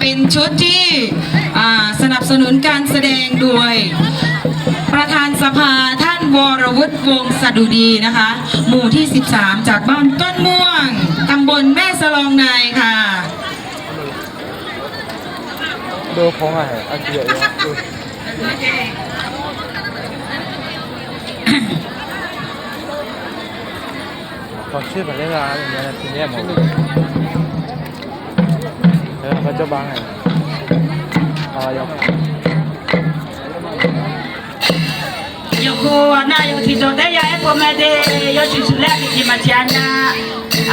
เป็นชุดที่สนับสนุนการแสดงโดย ประธานสภาท่านวรวุฒิวงศดุดีนะคะ หมู่ที่ 13 จากบ้านต้นม่วงตำบลแม่สลองนายค่ะดูพงอะไรอันเดียวขอชื่อมาเล่นร้านอย่างเงี้ยนะทีเนี้ยหมดเอ อเขาจะบังไงอะไรอ่ะ Yoko na yo tizo de ya e pomede yo chisu le ki machana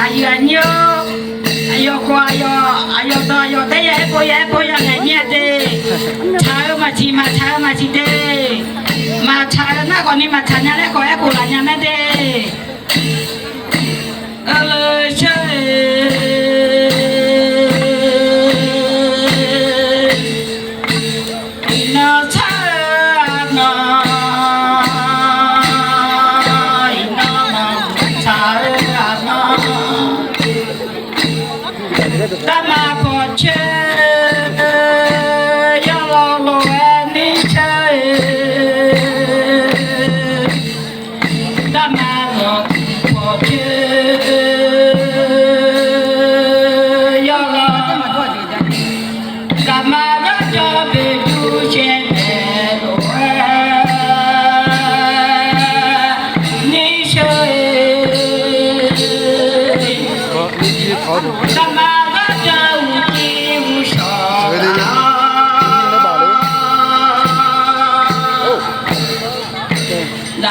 ayo anyo ayo ko ayo ayo do ayo de ya e po ya e po ya ne nye de chao ma chi ma chao ma chi de ma chao na ko ni ma chanya le ko e ko la nya ne de ale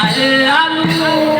Allah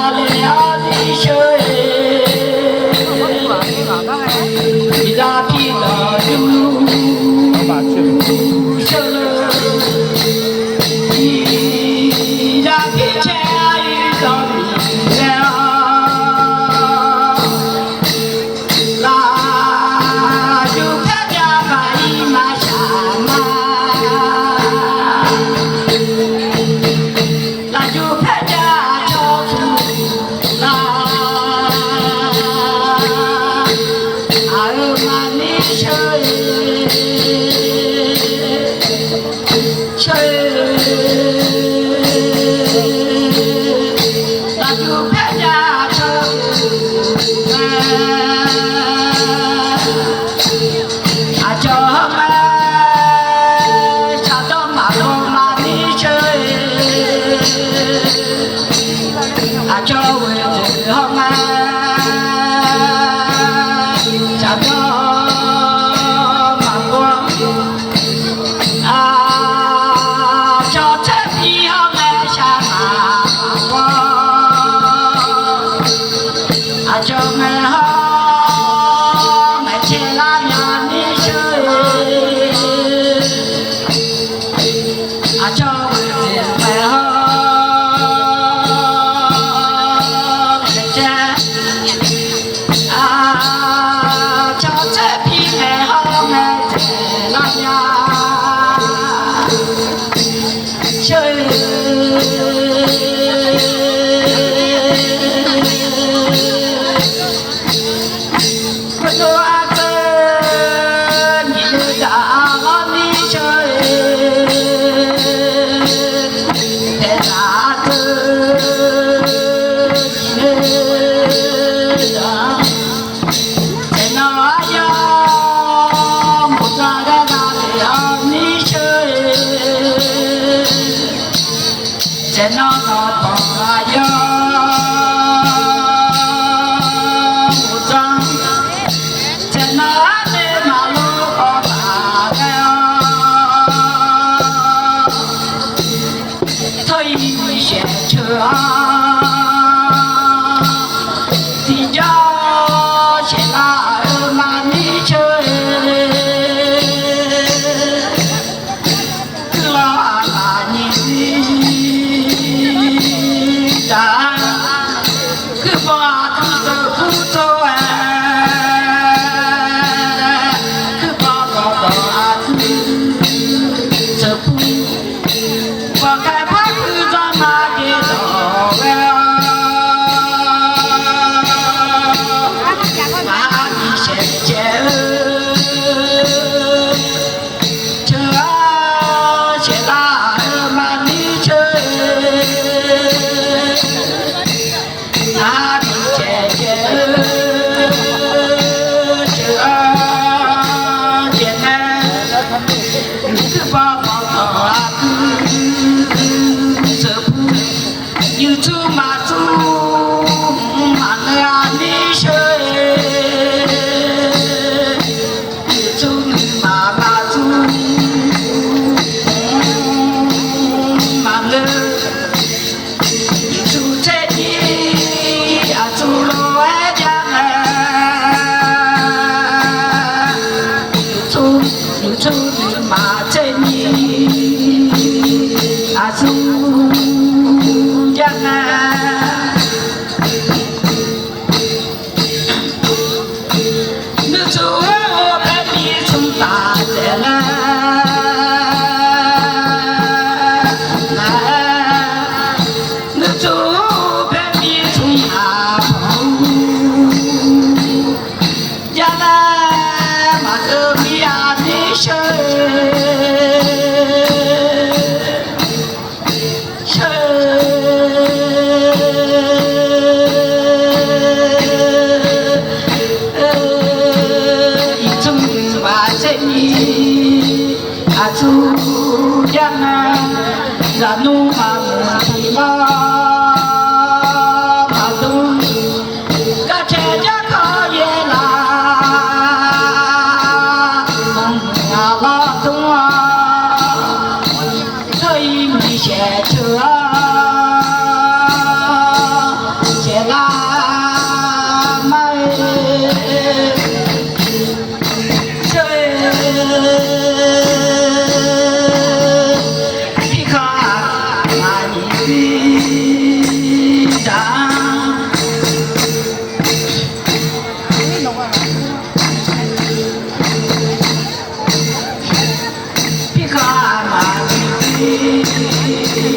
Islam nung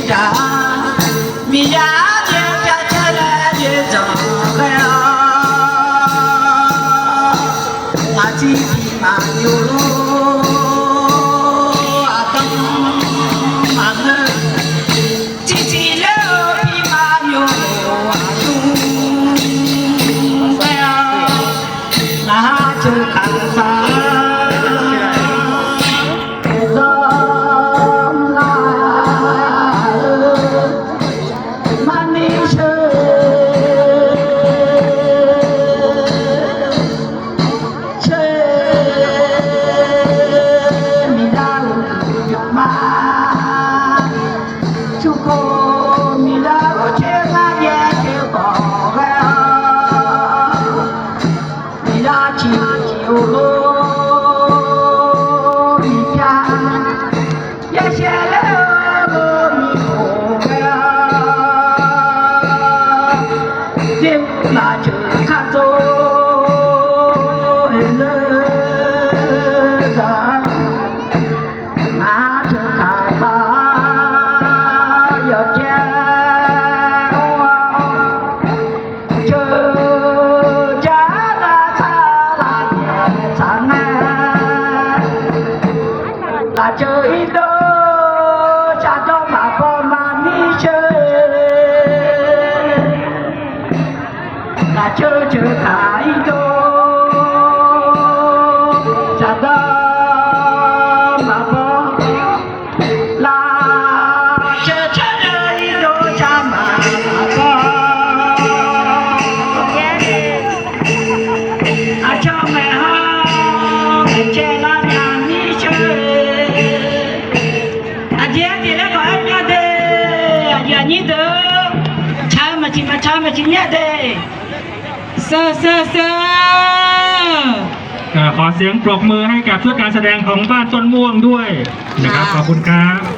자 que horror. มาชิงเนี่เด้เซอร์เซอร์เซอร์ขอเสียงปรบมือให้กับชุดการแสดงของบ้านต้นม่วงด้วยนะครับขอบคุณครับ